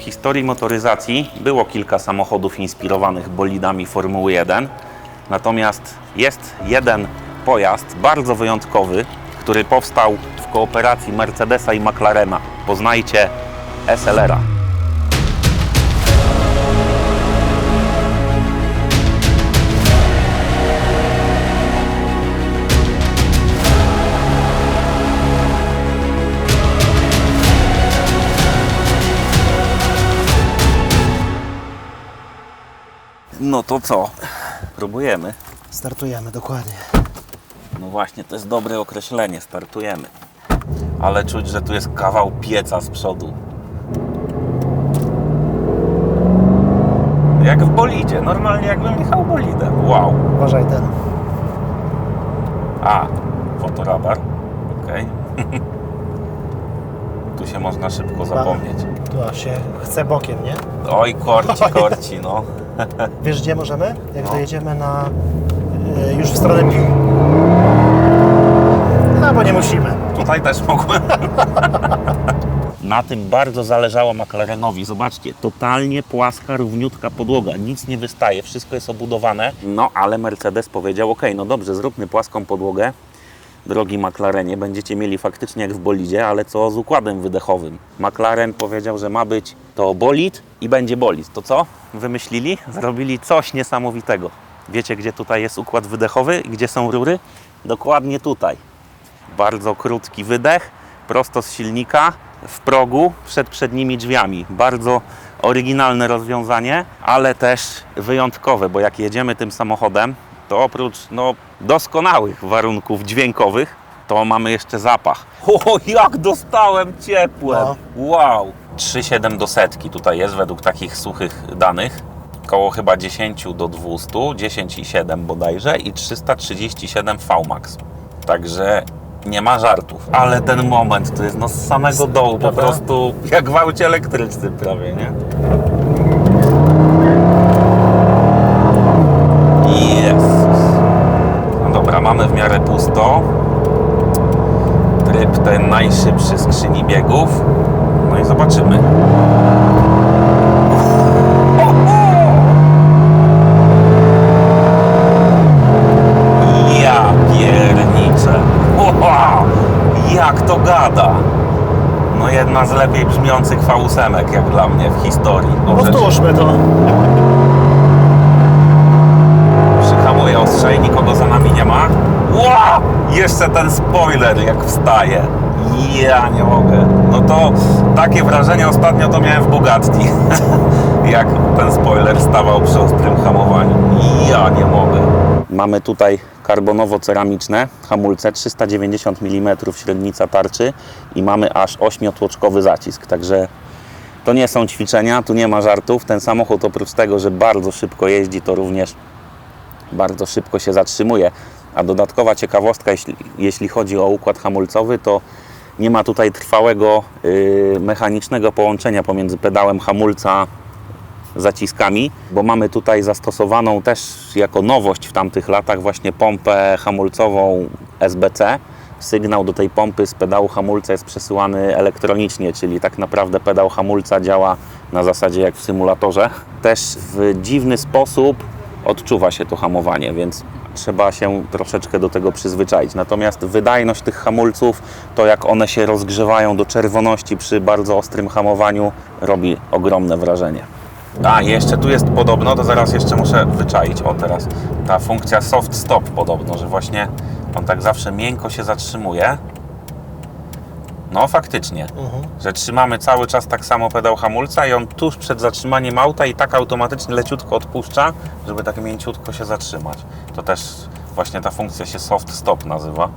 historii motoryzacji było kilka samochodów inspirowanych bolidami Formuły 1. Natomiast jest jeden pojazd bardzo wyjątkowy, który powstał w kooperacji Mercedesa i McLarena. Poznajcie SLR-a. No to co? Próbujemy. Startujemy, dokładnie. No właśnie, to jest dobre określenie, startujemy. Ale czuć, że tu jest kawał pieca z przodu. Jak w bolidzie, normalnie jakbym jechał bolidem. Wow. Uważaj ten. A, fotoradar. Okej. tu się można szybko zapomnieć. Tu się chce bokiem, nie? Oj, korci, korci, no. Wiesz gdzie możemy? Jak No. dojedziemy na... y, już w stronę Pił. No bo nie musimy. Tutaj też mogłem. Na tym bardzo zależało McLarenowi. Zobaczcie, totalnie płaska, równiutka podłoga. Nic nie wystaje, wszystko jest obudowane. No ale Mercedes powiedział, ok, no dobrze, zróbmy płaską podłogę. Drogi McLarenie, będziecie mieli faktycznie jak w bolidzie, ale co z układem wydechowym? McLaren powiedział, że ma być to bolid i będzie bolid. To co? Wymyślili? Zrobili coś niesamowitego. Wiecie, gdzie tutaj jest układ wydechowy i gdzie są rury? Dokładnie tutaj. Bardzo krótki wydech, prosto z silnika, w progu, przed przednimi drzwiami. Bardzo oryginalne rozwiązanie, ale też wyjątkowe, bo jak jedziemy tym samochodem, to oprócz no, doskonałych warunków dźwiękowych, to mamy jeszcze zapach. O, jak dostałem ciepłe! No. Wow! 3,7 do setki tutaj jest według takich suchych danych. Koło chyba 10 do 200, 10,7 bodajże i 337 VMAX. Także nie ma żartów. Ale ten moment to jest no z samego dołu po prostu jak w aucie elektrycznym prawie, nie? Ten najszybszy skrzyni biegów. No i zobaczymy. Ja pierniczę. Wow, jak to gada. No jedna z lepiej brzmiących V8 jak dla mnie w historii. Dobrze, Powtórzmy to. Przyhamuję ostrzej, nikogo za nami nie Ła! Jeszcze ten spoiler jak wstaje. Ja nie mogę. No to takie wrażenie ostatnio to miałem w Bugatti. jak ten spoiler stawał przy ostrym hamowaniu. Ja nie mogę. Mamy tutaj karbonowo-ceramiczne hamulce, 390 mm średnica tarczy i mamy aż ośmiotłoczkowy zacisk, także to nie są ćwiczenia, tu nie ma żartów. Ten samochód oprócz tego, że bardzo szybko jeździ, to również bardzo szybko się zatrzymuje. A dodatkowa ciekawostka, jeśli, jeśli chodzi o układ hamulcowy, to nie ma tutaj trwałego yy, mechanicznego połączenia pomiędzy pedałem hamulca zaciskami, bo mamy tutaj zastosowaną też jako nowość w tamtych latach właśnie pompę hamulcową SBC. Sygnał do tej pompy z pedału hamulca jest przesyłany elektronicznie, czyli tak naprawdę pedał hamulca działa na zasadzie jak w symulatorze. Też w dziwny sposób odczuwa się to hamowanie, więc trzeba się troszeczkę do tego przyzwyczaić. Natomiast wydajność tych hamulców, to jak one się rozgrzewają do czerwoności przy bardzo ostrym hamowaniu, robi ogromne wrażenie. A, jeszcze tu jest podobno, to zaraz jeszcze muszę wyczaić. O, teraz ta funkcja soft stop podobno, że właśnie on tak zawsze miękko się zatrzymuje. No, faktycznie, Mhm. że trzymamy cały czas tak samo pedał hamulca i on tuż przed zatrzymaniem auta i tak automatycznie leciutko odpuszcza, żeby tak mięciutko się zatrzymać. To też właśnie ta funkcja się soft stop nazywa.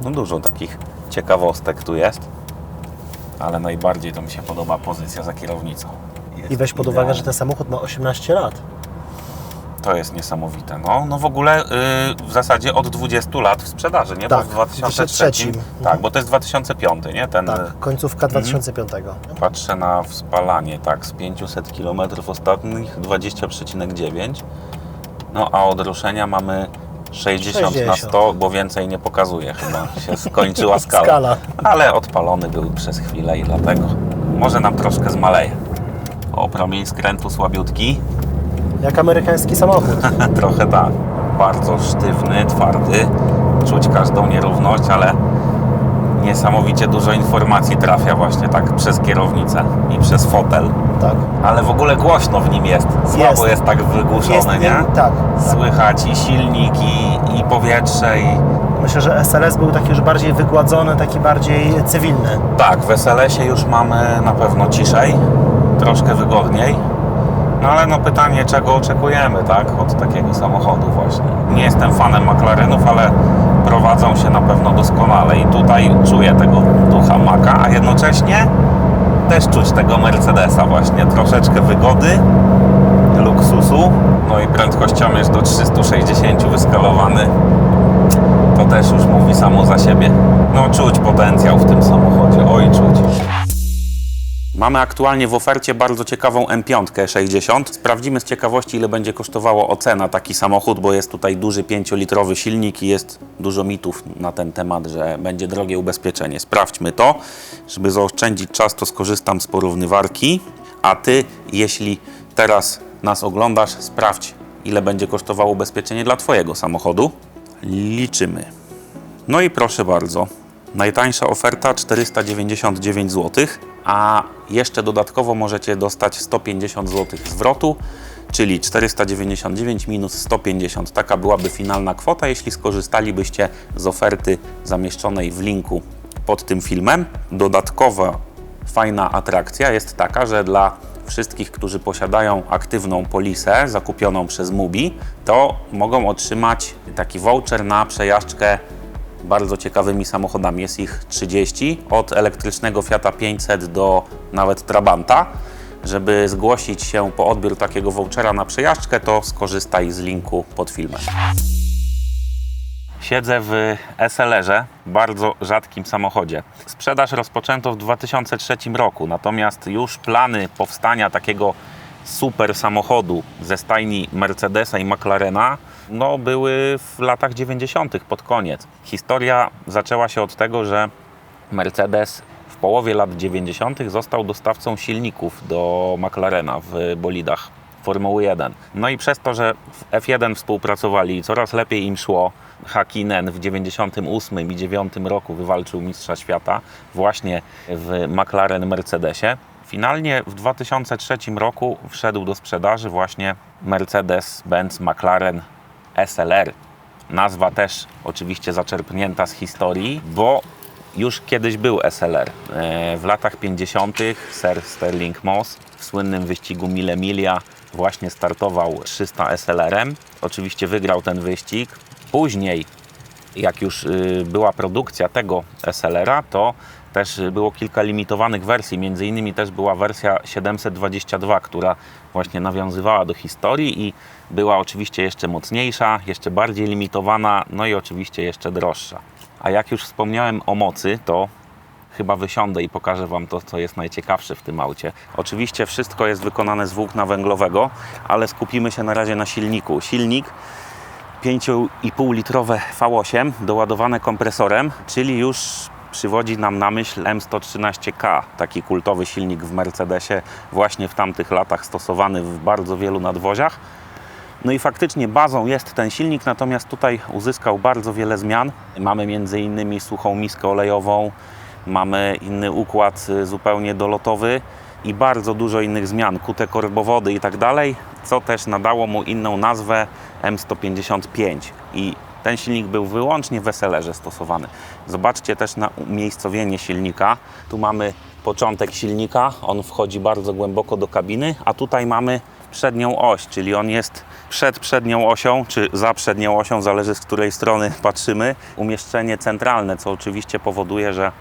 No dużo takich ciekawostek tu jest, ale najbardziej to mi się podoba pozycja za kierownicą. Jest I weź pod uwagę, że ten samochód ma 18 lat. To jest niesamowite. No, no w ogóle y, w zasadzie od 20 lat w sprzedaży, nie? Tak, bo w 2003. 2003. Tak, Mhm. bo to jest 2005, nie? Ten, Tak, końcówka 2005. Patrzę na spalanie, tak, z 500 km ostatnich 20,9. No a od ruszenia mamy 60, na 60. 100, bo więcej nie pokazuje chyba. Się skończyła skala. Skala. Ale odpalony był przez chwilę i dlatego. Może nam troszkę zmaleje. O, promień skrętu słabiutki. Jak amerykański samochód. Trochę tak. Bardzo sztywny, twardy. Czuć każdą nierówność, ale niesamowicie dużo informacji trafia właśnie tak przez kierownicę i przez fotel. Tak. Ale w ogóle głośno w nim jest. Słabo jest, Jest. tak wygłuszony, Jest, nie? tak, tak. Słychać i silnik, i, i powietrze, i... Myślę, że SLS był taki już bardziej wygładzony, taki bardziej cywilny. Tak, w SLS-ie już mamy na pewno ciszej, troszkę wygodniej. No ale no pytanie, czego oczekujemy, tak, od takiego samochodu właśnie. Nie jestem fanem McLarenów, ale prowadzą się na pewno doskonale i tutaj czuję tego ducha Maka, a jednocześnie też czuć tego Mercedesa właśnie. Troszeczkę wygody, luksusu, no i prędkościomierz do 360 wyskalowany. To też już mówi samo za siebie. No czuć potencjał w tym samochodzie, oj czuć. Mamy aktualnie w ofercie bardzo ciekawą M5 60. Sprawdzimy z ciekawości, ile będzie kosztowało ocena taki samochód, bo jest tutaj duży 5-litrowy silnik i jest dużo mitów na ten temat, że będzie drogie ubezpieczenie. Sprawdźmy to. Żeby zaoszczędzić czas, to skorzystam z porównywarki. A Ty, jeśli teraz nas oglądasz, sprawdź, ile będzie kosztowało ubezpieczenie dla Twojego samochodu. Liczymy. No i proszę bardzo, najtańsza oferta 499 zł, a jeszcze dodatkowo możecie dostać 150 zł zwrotu, czyli 499 minus 150. Taka byłaby finalna kwota, jeśli skorzystalibyście z oferty zamieszczonej w linku pod tym filmem. Dodatkowa fajna atrakcja jest taka, że dla wszystkich, którzy posiadają aktywną polisę zakupioną przez Mubi, to mogą otrzymać taki voucher na przejażdżkę bardzo ciekawymi samochodami. Jest ich 30, od elektrycznego Fiata 500 do nawet Trabanta. Żeby zgłosić się po odbiór takiego vouchera na przejażdżkę, to skorzystaj z linku pod filmem. Siedzę w SLR-ze, bardzo rzadkim samochodzie. Sprzedaż rozpoczęto w 2003 roku, natomiast już plany powstania takiego super samochodu ze stajni Mercedesa i McLarena no, były w latach 90. pod koniec. Historia zaczęła się od tego, że Mercedes w połowie lat 90. został dostawcą silników do McLarena w bolidach Formuły 1. No i przez to, że w F1 współpracowali, coraz lepiej im szło. Hakkinen w 98 i 9 roku wywalczył Mistrza Świata właśnie w McLaren Mercedesie. Finalnie w 2003 roku wszedł do sprzedaży właśnie Mercedes-Benz McLaren SLR. Nazwa też oczywiście zaczerpnięta z historii, bo już kiedyś był SLR. E, W latach 50. Sir Sterling Moss w słynnym wyścigu Mille Miglia właśnie startował 300 SLR-em. Oczywiście wygrał ten wyścig. Później, jak już y, była produkcja tego SLR-a, to też było kilka limitowanych wersji. Między innymi też była wersja 722, która właśnie nawiązywała do historii i była oczywiście jeszcze mocniejsza, jeszcze bardziej limitowana, no i oczywiście jeszcze droższa. A jak już wspomniałem o mocy, to chyba wysiądę i pokażę Wam to, co jest najciekawsze w tym aucie. Oczywiście wszystko jest wykonane z włókna węglowego, ale skupimy się na razie na silniku. Silnik 5,5 litrowe V8 doładowane kompresorem, czyli już przywodzi nam na myśl M113K, taki kultowy silnik w Mercedesie, właśnie w tamtych latach stosowany w bardzo wielu nadwoziach. No i faktycznie bazą jest ten silnik, natomiast tutaj uzyskał bardzo wiele zmian. Mamy między innymi suchą miskę olejową, mamy inny układ y, zupełnie dolotowy i bardzo dużo innych zmian, kute korbowody i tak dalej, co też nadało mu inną nazwę M155 i ten silnik był wyłącznie w SLR-ze stosowany. Zobaczcie też na umiejscowienie silnika. Tu mamy początek silnika, on wchodzi bardzo głęboko do kabiny, a tutaj mamy przednią oś, czyli on jest przed przednią osią, czy za przednią osią, zależy z której strony patrzymy. Umieszczenie centralne, co oczywiście powoduje, że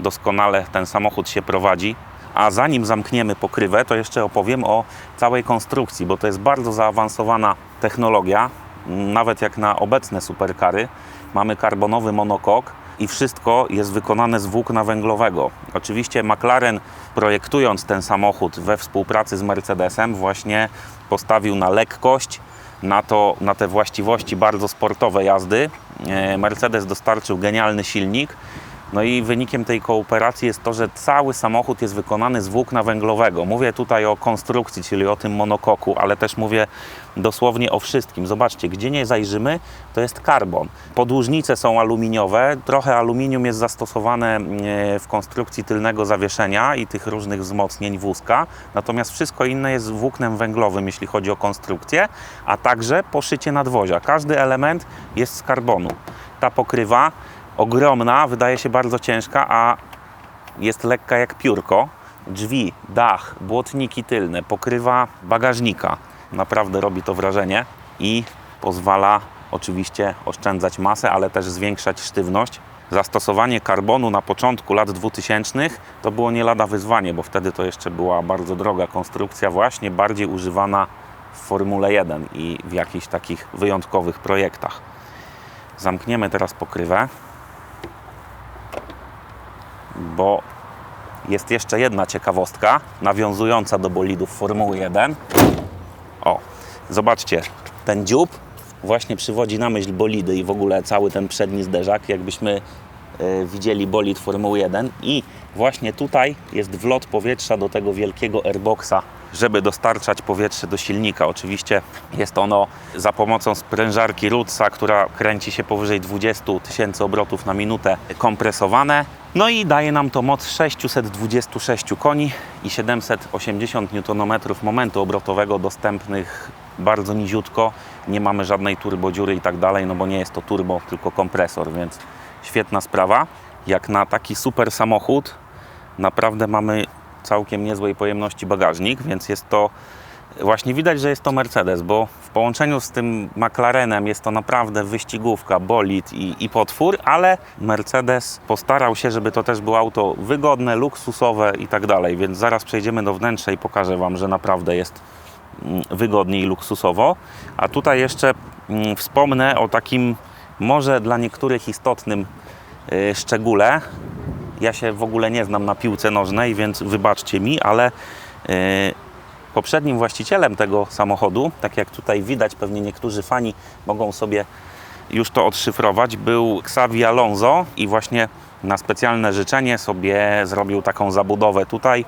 doskonale ten samochód się prowadzi. A zanim zamkniemy pokrywę, to jeszcze opowiem o całej konstrukcji, bo to jest bardzo zaawansowana technologia. Nawet jak na obecne superkary, mamy karbonowy monokok i wszystko jest wykonane z włókna węglowego. Oczywiście McLaren projektując ten samochód we współpracy z Mercedesem właśnie postawił na lekkość, na, to, na te właściwości bardzo sportowe jazdy. E, Mercedes dostarczył genialny silnik. No i wynikiem tej kooperacji jest to, że cały samochód jest wykonany z włókna węglowego. Mówię tutaj o konstrukcji, czyli o tym monokoku, ale też mówię dosłownie o wszystkim. Zobaczcie, gdzie nie zajrzymy, to jest karbon. Podłużnice są aluminiowe, trochę aluminium jest zastosowane e, w konstrukcji tylnego zawieszenia i tych różnych wzmocnień wózka, natomiast wszystko inne jest włóknem węglowym, jeśli chodzi o konstrukcję, a także poszycie nadwozia. Każdy element jest z karbonu. Ta pokrywa ogromna, wydaje się bardzo ciężka, a jest lekka jak piórko. Drzwi, dach, błotniki tylne, pokrywa bagażnika. Naprawdę robi to wrażenie i pozwala oczywiście oszczędzać masę, ale też zwiększać sztywność. Zastosowanie karbonu na początku lat 2000 to było nie lada wyzwanie, bo wtedy to jeszcze była bardzo droga konstrukcja, właśnie bardziej używana w Formule 1 i w jakichś takich wyjątkowych projektach. Zamkniemy teraz pokrywę bo jest jeszcze jedna ciekawostka nawiązująca do bolidów Formuły 1. O, zobaczcie, ten dziób właśnie przywodzi na myśl bolidy i w ogóle cały ten przedni zderzak, jakbyśmy e, widzieli bolid Formuły 1 i właśnie tutaj jest wlot powietrza do tego wielkiego airboxa, żeby dostarczać powietrze do silnika. Oczywiście jest ono za pomocą sprężarki Rudsa, która kręci się powyżej 20 tysięcy obrotów na minutę, kompresowane. No i daje nam to moc 626 koni i 780 Nm momentu obrotowego dostępnych bardzo niziutko. Nie mamy żadnej turbodziury i tak dalej, no bo nie jest to turbo, tylko kompresor, więc świetna sprawa. Jak na taki super samochód, naprawdę mamy całkiem niezłej pojemności bagażnik, więc jest to właśnie widać, że jest to Mercedes, bo w połączeniu z tym McLarenem jest to naprawdę wyścigówka, bolid i, i potwór, ale Mercedes postarał się, żeby to też było auto wygodne, luksusowe i tak dalej, więc zaraz przejdziemy do wnętrza i pokażę Wam, że naprawdę jest mm, wygodnie i luksusowo. A tutaj jeszcze mm, wspomnę o takim może dla niektórych istotnym y, szczególe. Ja się w ogóle nie znam na piłce nożnej, więc wybaczcie mi, ale y, poprzednim właścicielem tego samochodu, tak jak tutaj widać, pewnie niektórzy fani mogą sobie już to odszyfrować, był Xavi Alonso i właśnie na specjalne życzenie sobie zrobił taką zabudowę tutaj.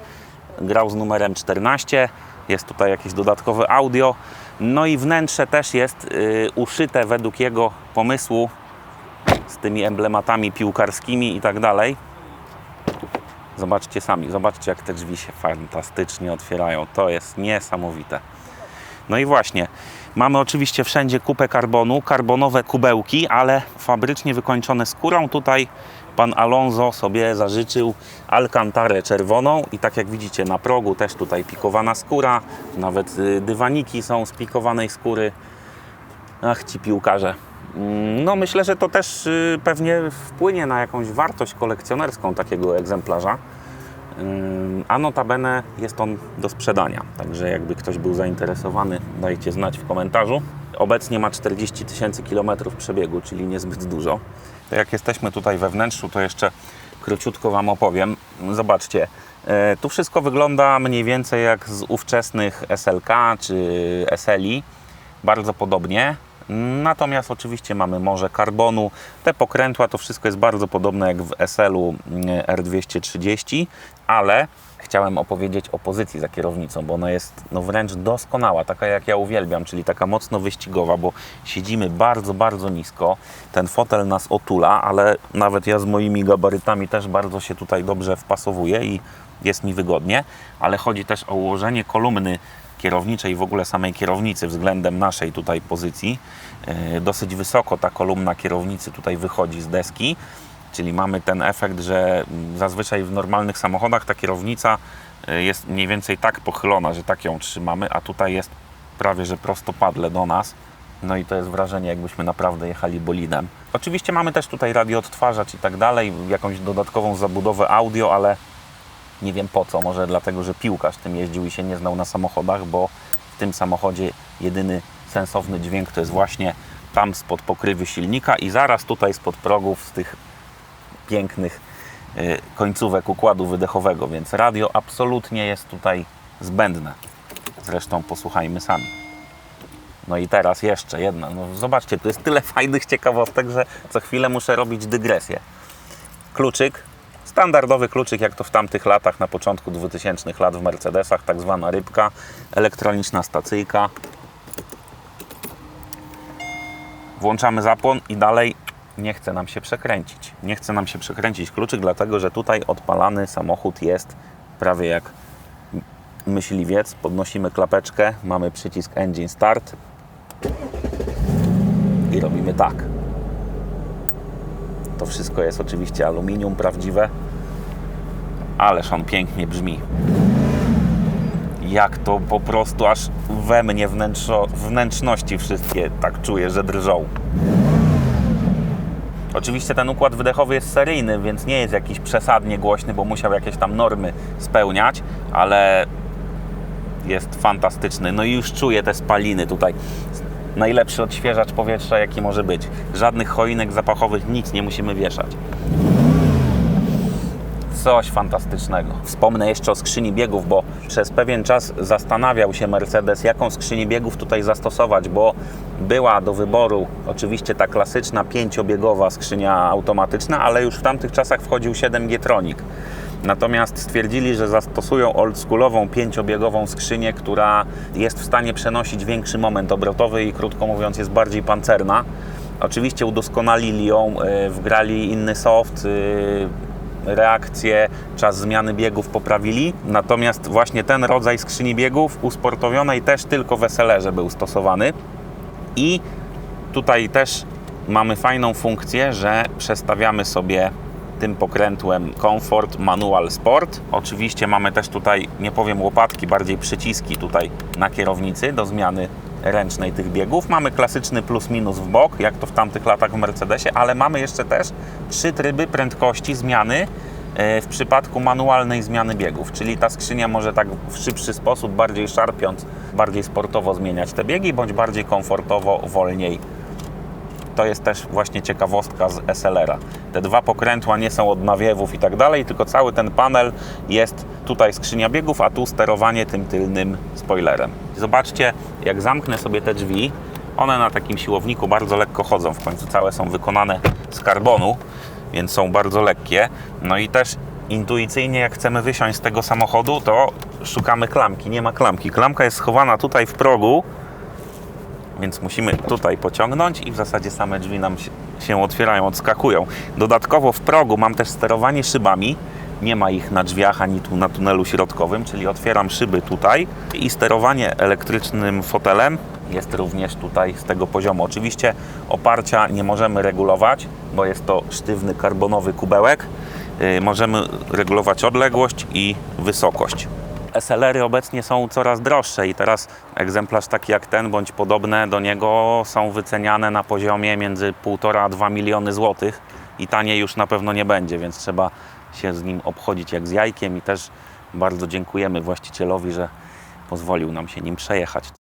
Grał z numerem 14, jest tutaj jakieś dodatkowe audio. No i wnętrze też jest y, uszyte według jego pomysłu z tymi emblematami piłkarskimi i tak dalej. Zobaczcie sami, zobaczcie jak te drzwi się fantastycznie otwierają. To jest niesamowite. No i właśnie, mamy oczywiście wszędzie kupę karbonu, karbonowe kubełki, ale fabrycznie wykończone skórą. Tutaj pan Alonso sobie zażyczył alkantarę czerwoną i tak jak widzicie na progu też tutaj pikowana skóra, nawet y, dywaniki są z pikowanej skóry. Ach, ci piłkarze. Mm, No myślę, że to też y, pewnie wpłynie na jakąś wartość kolekcjonerską takiego egzemplarza. A notabene jest on do sprzedania, także jakby ktoś był zainteresowany, dajcie znać w komentarzu. Obecnie ma 40 tysięcy kilometrów przebiegu, czyli niezbyt dużo. To jak jesteśmy tutaj we wnętrzu, to jeszcze króciutko Wam opowiem. Zobaczcie, e, tu wszystko wygląda mniej więcej jak z ówczesnych SLK czy SLI, bardzo podobnie. Natomiast oczywiście mamy morze karbonu, te pokrętła, to wszystko jest bardzo podobne jak w SL-u mm, R230, ale chciałem opowiedzieć o pozycji za kierownicą, bo ona jest no wręcz doskonała, taka jak ja uwielbiam, czyli taka mocno wyścigowa, bo siedzimy bardzo, bardzo nisko. Ten fotel nas otula, ale nawet ja z moimi gabarytami też bardzo się tutaj dobrze wpasowuję i jest mi wygodnie, ale chodzi też o ułożenie kolumny kierowniczej, w ogóle samej kierownicy względem naszej tutaj pozycji. E, Dosyć wysoko ta kolumna kierownicy tutaj wychodzi z deski, czyli mamy ten efekt, że zazwyczaj w normalnych samochodach ta kierownica e, jest mniej więcej tak pochylona, że tak ją trzymamy, a tutaj jest prawie że prostopadle do nas. No i to jest wrażenie, jakbyśmy naprawdę jechali bolidem. Oczywiście mamy też tutaj radioodtwarzacz i tak dalej, jakąś dodatkową zabudowę audio, ale nie wiem po co, może dlatego, że piłkarz tym jeździł i się nie znał na samochodach, bo w tym samochodzie jedyny sensowny dźwięk to jest właśnie tam spod pokrywy silnika i zaraz tutaj spod progów z tych pięknych y, końcówek układu wydechowego, więc radio absolutnie jest tutaj zbędne. Zresztą posłuchajmy sami. No i teraz jeszcze jedna. No zobaczcie, tu jest tyle fajnych ciekawostek, że co chwilę muszę robić dygresję. Kluczyk, standardowy kluczyk, jak to w tamtych latach, na początku 2000 lat w Mercedesach, tak zwana rybka, elektroniczna stacyjka. Włączamy zapłon i dalej nie chce nam się przekręcić. Nie chce nam się przekręcić kluczyk, dlatego że tutaj odpalany samochód jest prawie jak myśliwiec. Podnosimy klapeczkę, mamy przycisk Engine Start i robimy tak. To wszystko jest oczywiście aluminium prawdziwe, ależ on pięknie brzmi. Jak to po prostu aż we mnie wnętrzo, wnętrzności wszystkie tak czuję, że drżą. Oczywiście ten układ wydechowy jest seryjny, więc nie jest jakiś przesadnie głośny, bo musiał jakieś tam normy spełniać, ale jest fantastyczny. No i już czuję te spaliny tutaj. Najlepszy odświeżacz powietrza, jaki może być. Żadnych choinek zapachowych, nic nie musimy wieszać. Coś fantastycznego. Wspomnę jeszcze o skrzyni biegów, bo przez pewien czas zastanawiał się Mercedes, jaką skrzynię biegów tutaj zastosować, bo była do wyboru oczywiście ta klasyczna pięciobiegowa skrzynia automatyczna, ale już w tamtych czasach wchodził 7G Tronic. Natomiast stwierdzili, że zastosują oldschoolową pięciobiegową skrzynię, która jest w stanie przenosić większy moment obrotowy i krótko mówiąc jest bardziej pancerna. Oczywiście udoskonalili ją, y, wgrali inny soft, y, reakcje, czas zmiany biegów poprawili. Natomiast właśnie ten rodzaj skrzyni biegów usportowionej też tylko w SLR był stosowany. I tutaj też mamy fajną funkcję, że przestawiamy sobie tym pokrętłem Comfort Manual Sport. Oczywiście mamy też tutaj, nie powiem łopatki, bardziej przyciski tutaj na kierownicy do zmiany ręcznej tych biegów. Mamy klasyczny plus minus w bok, jak to w tamtych latach w Mercedesie, ale mamy jeszcze też trzy tryby prędkości zmiany e, w przypadku manualnej zmiany biegów, czyli ta skrzynia może tak w szybszy sposób, bardziej szarpiąc, bardziej sportowo zmieniać te biegi, bądź bardziej komfortowo, wolniej to jest też właśnie ciekawostka z SLR-a. Te dwa pokrętła nie są od nawiewów i tak dalej, tylko cały ten panel jest tutaj skrzynia biegów, a tu sterowanie tym tylnym spoilerem. Zobaczcie, jak zamknę sobie te drzwi, one na takim siłowniku bardzo lekko chodzą, w końcu całe są wykonane z karbonu, więc są bardzo lekkie. No i też intuicyjnie, jak chcemy wysiąść z tego samochodu, to szukamy klamki. Nie ma klamki. Klamka jest schowana tutaj w progu, więc musimy tutaj pociągnąć i w zasadzie same drzwi nam się, otwierają, odskakują. Dodatkowo w progu mam też sterowanie szybami. Nie ma ich na drzwiach ani tu na tunelu środkowym, czyli otwieram szyby tutaj i sterowanie elektrycznym fotelem jest również tutaj z tego poziomu. Oczywiście oparcia nie możemy regulować, bo jest to sztywny karbonowy kubełek. Yy, możemy regulować odległość i wysokość. SLR-y obecnie są coraz droższe i teraz egzemplarz taki jak ten bądź podobne do niego są wyceniane na poziomie między 1,5 a 2 miliony złotych i taniej już na pewno nie będzie, więc trzeba się z nim obchodzić jak z jajkiem i też bardzo dziękujemy właścicielowi, że pozwolił nam się nim przejechać.